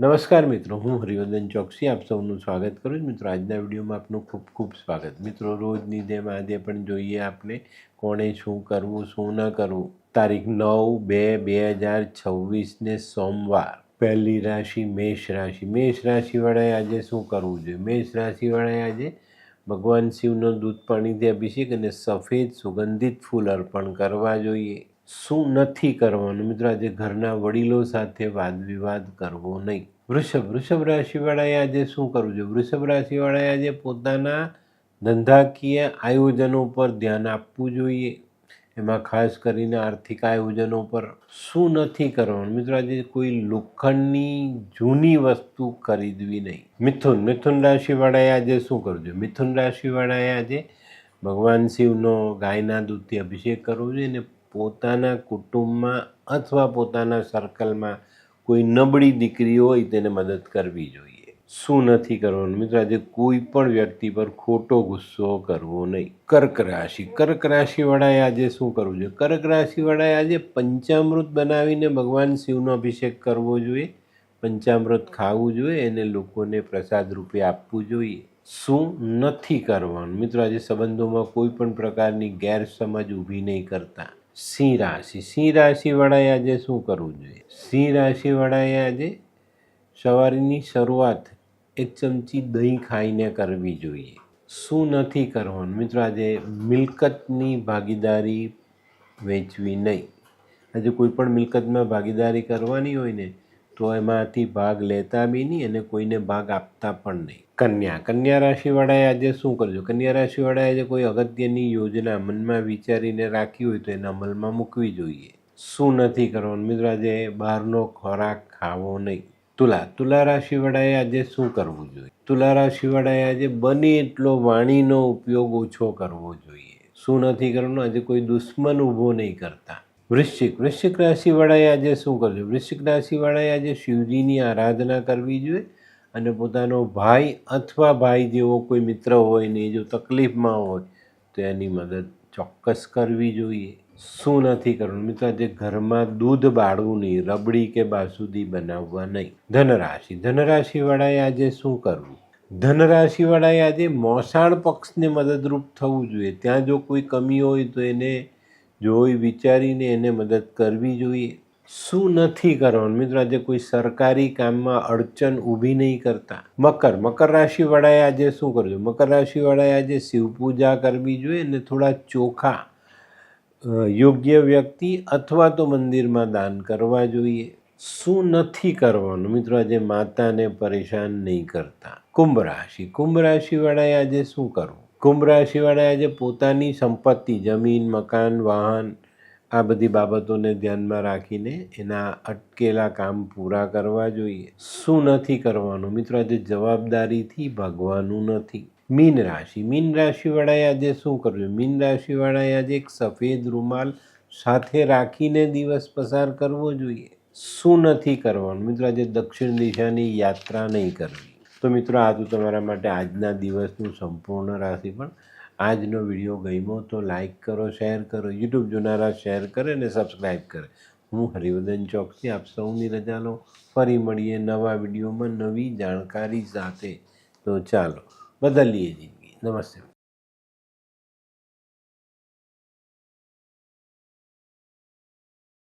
નમસ્કાર મિત્રો, હું હરિવર્ધન ચોકસી, આપ સૌનું સ્વાગત કરું છું. મિત્રો, આજના વિડીયોમાં આપનું ખૂબ ખૂબ સ્વાગત. મિત્રો, રોજની જેમ આજે પણ જોઈએ આપણે કોણે શું કરવું, શું ન કરવું. તારીખ નવ બે બે હજાર છવ્વીસને સોમવાર. પહેલી રાશિ મેષ રાશિ. મેષ રાશિવાળાએ આજે શું કરવું જોઈએ? મેષ રાશિવાળાએ આજે ભગવાન શિવનો દૂધ પાણીથી અભિષેક અને સફેદ સુગંધિત ફૂલ અર્પણ કરવા જોઈએ. શું નથી કરવાનું? મિત્રો, આજે ઘરના વડીલો સાથે વાદ વિવાદ કરવો નહીં. વૃષભ વૃષભ રાશિવાળાએ આજે શું કરવું જોઈએ? વૃષભ રાશિવાળાએ આજે પોતાના ધંધાકીય આયોજનો પર ધ્યાન આપવું જોઈએ. એમાં ખાસ કરીને આર્થિક આયોજનો પર શું નથી કરવાનું? મિત્રો, આજે કોઈ લોખંડની જૂની વસ્તુ ખરીદવી નહીં. મિથુન મિથુન રાશિવાળાએ આજે શું કરવું જોઈએ? મિથુન રાશિવાળાએ આજે ભગવાન શિવનો ગાયના દૂધથી અભિષેક કરવો જોઈએ અને પોતાના કુટુંબમાં અથવા પોતાના સર્કલમાં કોઈ નબળી દીકરી હોય તેને મદદ કરવી જોઈએ. શું નથી કરવાનું? મિત્રો, આજે કોઈ પણ વ્યક્તિ પર ખોટો ગુસ્સો કરવો નહીં. કર્ક રાશિ. કર્ક રાશિવાળાએ આજે શું કરવું જોઈએ? કર્ક રાશિવાળાએ આજે પંચામૃત બનાવીને ભગવાન શિવનો અભિષેક કરવો જોઈએ. પંચામૃત ખાવું જોઈએ અને લોકોને પ્રસાદ રૂપે આપવું જોઈએ. શું નથી કરવાનું? મિત્રો, આજે સંબંધોમાં કોઈ પણ પ્રકારની ગેરસમજ ઊભી નહીં કરતા. સિંહ રાશિ. સિંહ રાશિવાળાએ આજે શું કરવું જોઈએ? સિંહ રાશિવાળાએ આજે સવારની શરૂઆત એક ચમચી દહીં ખાઈને કરવી જોઈએ. શું નથી કરવાનું? મિત્રો, આજે મિલકતની ભાગીદારી વેચવી નહીં. આજે કોઈ પણ મિલકતમાં ભાગીદારી કરવાની હોય ને તો એમાંથી ભાગ લેતા બી નહીં અને કોઈને ભાગ આપતા પણ નહીં. કન્યા. કન્યા રાશિવાળાએ આજે શું કરજો કન્યા રાશિવાળાએ આજે કોઈ અગત્યની યોજના મનમાં વિચારીને રાખી હોય તો એને અમલમાં મૂકવી જોઈએ. શું નથી કરવાનું? મિત્રો, આજે બહારનો ખોરાક ખાવો નહીં. તુલા. તુલા રાશિવાળાએ આજે શું કરવું જોઈએ? તુલા રાશિવાળાએ આજે બને એટલો વાણીનો ઉપયોગ ઓછો કરવો જોઈએ. શું નથી કરવાનું? આજે કોઈ દુશ્મન ઊભો નહીં કરતા. વૃશ્ચિક વૃશ્ચિક રાશિવાળાએ આજે શું કરજો વૃશ્ચિક રાશિવાળાએ આજે શિવજીની આરાધના કરવી જોઈએ અને પોતાનો ભાઈ અથવા ભાઈ જેવો કોઈ મિત્ર હોય ને એ જો તકલીફમાં હોય, તો એની મદદ ચોક્કસ કરવી જોઈએ. શું નથી કરવું મિત્રો, આજે ઘરમાં દૂધ બાળવું નહીં, રબડી કે બાસુદી બનાવવા નહીં. ધનરાશિ, ધનરાશિવાળાએ આજે શું કરવું? ધનરાશિવાળાએ આજે મોસાળ પક્ષને મદદરૂપ થવું જોઈએ. ત્યાં જો કોઈ કમી હોય તો એને જોઈ વિચારીને એને મદદ કરવી જોઈએ, શું નથી કરવાનું? મિત્રો, આજે કોઈ સરકારી કામમાં અડચણ ઊભી નહીં કરતા. મકર મકર રાશિવાળાએ આજે શું કરવું મકર રાશિવાળાએ આજે શિવ પૂજા કરવી જોઈએ અને થોડા ચોખા યોગ્ય વ્યક્તિ અથવા તો મંદિરમાં દાન કરવા જોઈએ. શું નથી કરવાનું? મિત્રો, આજે માતાને પરેશાન નહીં કરતા. કુંભ રાશિ. કુંભ રાશિવાળાએ આજે શું કરવું? કુંભ રાશિવાળા આજે પોતાની સંપત્તિ, જમીન, મકાન, વાહન આ બધી બાબતોને ધ્યાનમાં રાખીને એના અટકેલા કામ પૂરા કરવા જોઈએ. શું નથી કરવાનું? મિત્રો, આજે જવાબદારીથી ભાગવાનું નથી. મીન રાશિ. મીન રાશિવાળાએ આજે શું કરવું મીન રાશિવાળાએ આજે એક સફેદ રૂમાલ સાથે રાખીને દિવસ પસાર કરવો જોઈએ. શું નથી કરવાનું? મિત્રો, આજે દક્ષિણ દિશાની યાત્રા નહીં કરવી. તો મિત્રો, આ તો તમારા માટે આજના દિવસનું સંપૂર્ણ રાશિ પણ આજનો વીડિયો ગમ્યો તો લાઇક કરો શેર કરો યુટ્યુબ જોનારા શેર કરે અને સબસ્ક્રાઈબ કરે. હું હરિવર્ધન ચોકસી, આપ સૌની રજા લો. ફરી મળીએ નવા વિડીયોમાં નવી જાણકારી સાથે. તો ચાલો, બદલીએ જિંદગી. નમસ્તે.